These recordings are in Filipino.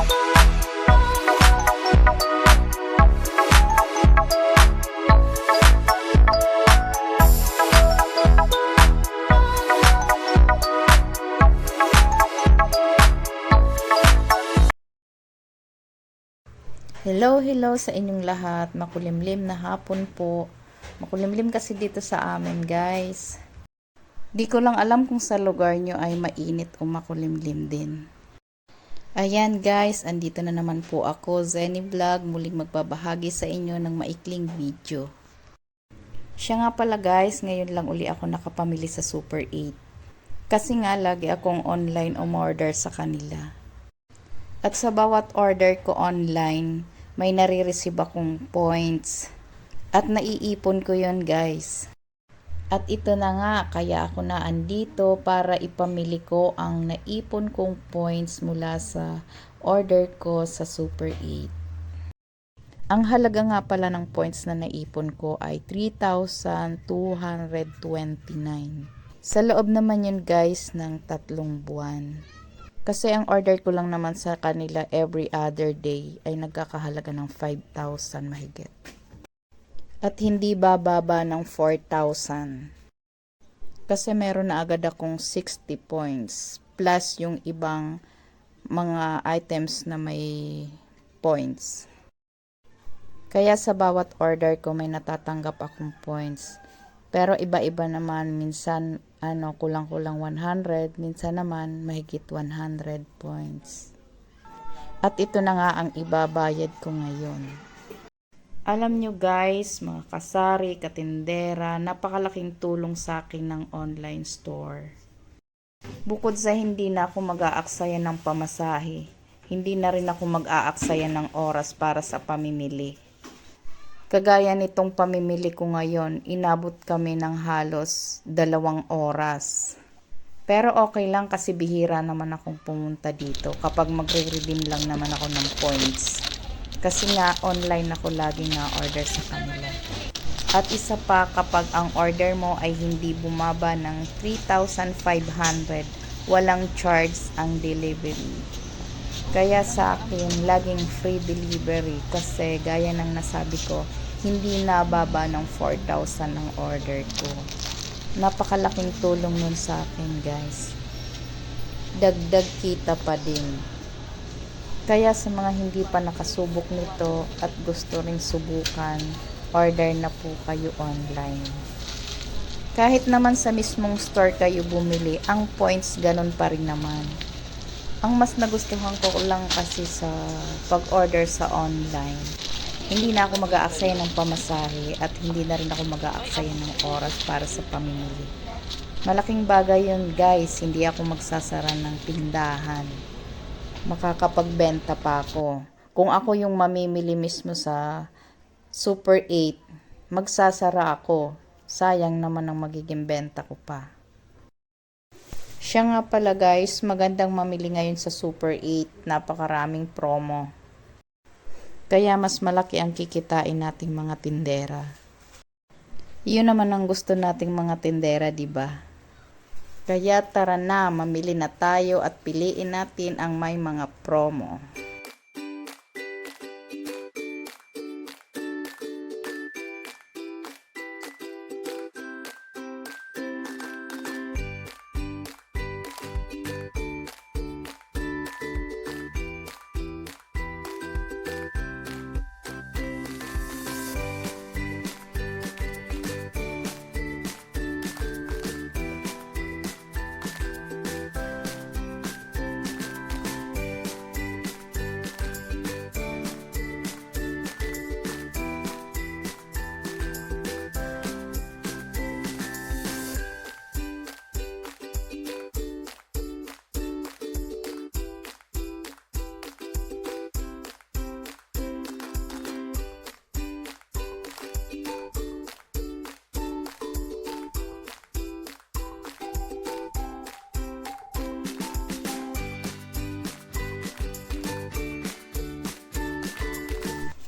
Hello, hello sa inyong lahat. Makulimlim na hapon po. Makulimlim kasi dito sa amin, guys. Di ko lang alam kung sa lugar nyo ay mainit o makulimlim din. Ayan guys, andito na naman po ako, Zenny Vlog, muling magbabahagi sa inyo ng maikling video. Siya nga pala guys, ngayon lang uli ako nakapamili sa Super 8. Kasi nga lagi akong online umorder sa kanila. At sa bawat order ko online, may nare-receive akong points. At naiipon ko yon guys. At ito na nga, kaya ako na andito para ipamili ko ang naipon kong points mula sa order ko sa Super 8. Ang halaga nga pala ng points na naipon ko ay 3,229. Sa loob naman yun guys ng tatlong buwan. Kasi ang order ko lang naman sa kanila every other day ay nagkakahalaga ng 5,000 mahigit. At hindi bababa ng 4,000. Kasi meron na agad akong 60 points plus yung ibang mga items na may points. Kaya sa bawat order ko may natatanggap akong points. Pero iba-iba naman, minsan ano, kulang-kulang 100, minsan naman mahigit 100 points. At ito na nga ang ibabayad ko ngayon. Alam nyo guys, mga kasari, katindera, napakalaking tulong sa akin ng online store. Bukod sa hindi na ako mag-aaksaya ng pamasahe, hindi na rin ako mag-aaksaya ng oras para sa pamimili. Kagaya nitong pamimili ko ngayon, inabot kami ng halos dalawang oras. Pero okay lang kasi bihira naman akong pumunta dito kapag magre-redeem lang naman ako ng points. Kasi nga online ako lagi na order sa kanila. At isa pa kapag ang order mo ay hindi bumaba ng 3,500, walang charge ang delivery. Kaya sa akin, laging free delivery kasi gaya ng nasabi ko, hindi nababa ng 4,000 ang order ko. Napakalaking tulong nun sa akin guys. Dagdag kita pa din. Kaya sa mga hindi pa nakasubok nito at gusto ring subukan, order na po kayo online. Kahit naman sa mismong store kayo bumili, ang points ganun pa rin naman. Ang mas nagustuhan ko lang kasi sa pag-order sa online, hindi na ako mag-aaksaya ng pamasahe at hindi na rin ako mag-aaksaya ng oras para sa pamimili. Malaking bagay yun guys, hindi ako magsasara ng tindahan. Makakapagbenta pa ako. Kung ako yung mamimili mismo sa Super 8, magsasara ako. Sayang naman ang magiging benta ko pa. Siya nga pala guys, magandang mamili ngayon sa Super 8. Napakaraming promo. Kaya mas malaki ang kikitain nating mga tindera. Yun naman ang gusto nating mga tindera, di ba? Kaya tara na, mamili na tayo at piliin natin ang may mga promo.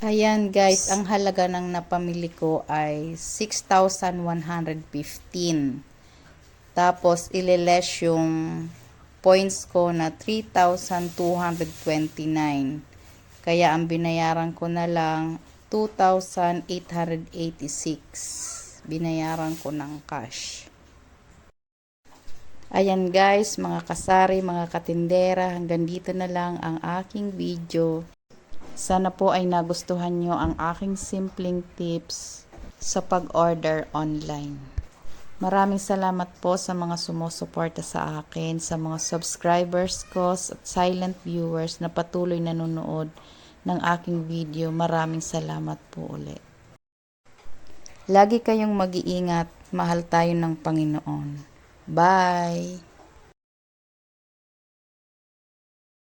Ayan guys, ang halaga ng napamili ko ay 6,115. Tapos ililes yung points ko na 3,229. Kaya ang binayaran ko na lang 2,886. Binayaran ko ng cash. Ayan guys, mga kasari, mga katindera, hanggang dito na lang ang aking video. Sana po ay nagustuhan nyo ang aking simpleng tips sa pag-order online. Maraming salamat po sa mga sumusuporta sa akin, sa mga subscribers ko at silent viewers na patuloy nanonood ng aking video. Maraming salamat po ulit. Lagi kayong mag-iingat. Mahal tayo ng Panginoon. Bye!